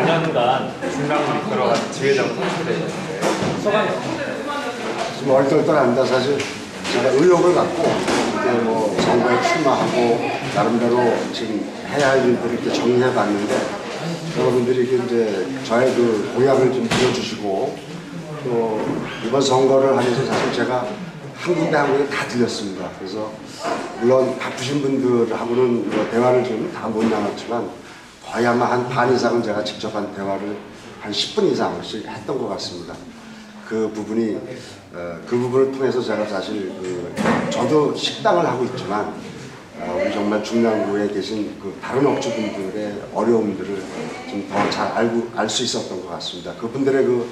4년간 중랑을 이끌어간 지회장 선출되셨는데 소감이? 좀 얼떨떨합니다. 사실 제가 의욕을 갖고 이제 뭐 선거에 출마하고 나름대로 지금 해야 할 일들을 이렇게 정리해 봤는데 여러분들이 이제 저의 그 공약을 좀 들어주시고 또 이번 선거를 하면서 사실 제가 한 군데 한 군데 다 들렸습니다. 그래서 물론 바쁘신 분들하고는 뭐 대화를 좀 다 못 나눴지만 거의 아마 한 반 이상은 제가 직접 한 대화를 한 10분 이상씩 했던 것 같습니다. 그 부분이 어, 그 부분을 통해서 제가 사실 그 저도 식당을 하고 있지만 어, 우리 정말 중랑구에 계신 그 다른 업주분들의 어려움들을 좀 더 잘 알고 알 수 있었던 것 같습니다. 그분들의 그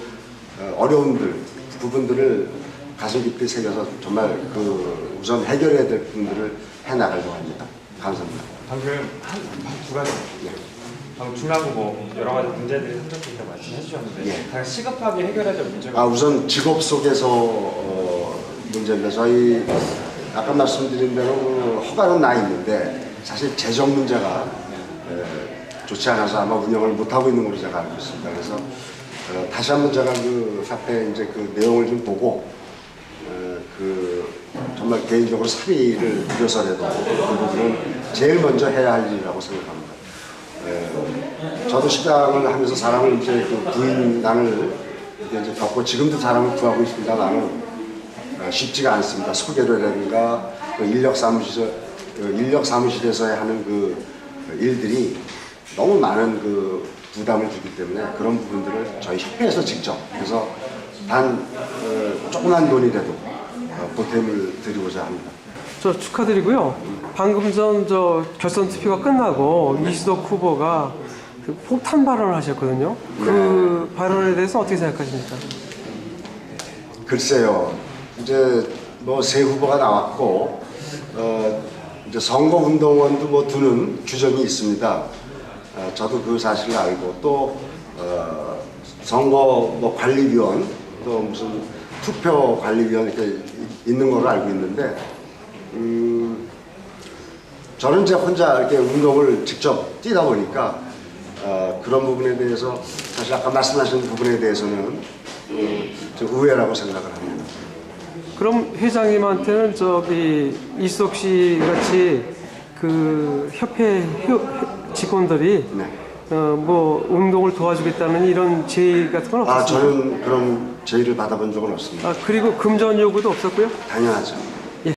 어, 어려움들 부분들을 가슴 깊이 새겨서 정말 그 우선 해결해야 될 부분들을 해 나가려고 합니다. 감사합니다. 방금 한두 가지 예. 방금 중랑구 뭐 여러 가지 문제들이 산적해서 말씀해 주셨는데 예. 가장 시급하게 해결해야 될 문제가 아, 우선 직업 속에서 어, 문제인데 저희 아까 말씀드린 대로 그 허가는 나 있는데 사실 재정 문제가 에, 좋지 않아서 아마 운영을 못 하고 있는 걸로 제가 알고 있습니다. 그래서 어, 다시 한번 제가 그 사태 이제 그 내용을 좀 보고 어, 그 정말 개인적으로 사비를 들여서라도 그 부분은 제일 먼저 해야 할 일이라고 생각합니다. 예, 저도 식당을 하면서 사람을 이제 그 이렇게 이제 겪고 지금도 사람을 구하고 있습니다. 나는 어, 쉽지가 않습니다. 소개료라든가 그 인력 사무실 그 인력 사무실에서 하는 그 일들이 너무 많은 그 부담을 주기 때문에 그런 부분들을 저희 협회에서 직접 해서 단 어, 조그만 돈이라도 어, 보탬을 드리고자 합니다. 저 축하드리고요. 방금 전 저 결선 투표가 끝나고 이수덕 후보가 그 폭탄 발언을 하셨거든요. 그 발언에 대해서 어떻게 생각하십니까? 글쎄요. 이제 뭐 새 후보가 나왔고 어 이제 선거 운동원도 뭐 두는 규정이 있습니다. 어, 저도 그 사실을 알고 또 어, 선거 뭐 관리위원 또 무슨 투표 관리위원 이렇게 이- 있는 걸로 알고 있는데 음, 저는 이제 혼자 이렇게 운동을 직접 뛰다 보니까 어, 그런 부분에 대해서 사실 아까 말씀하신 부분에 대해서는 음, 좀 의외라고 생각을 합니다. 그럼 회장님한테는 저기 이수덕 씨 같이 그 협회 회- 직원들이 네. 어, 뭐 운동을 도와주겠다는 이런 제의 같은 건 아 없었습니까? 저는 그런 제의를 받아본 적은 없습니다. 아, 그리고 금전 요구도 없었고요. 당연하죠.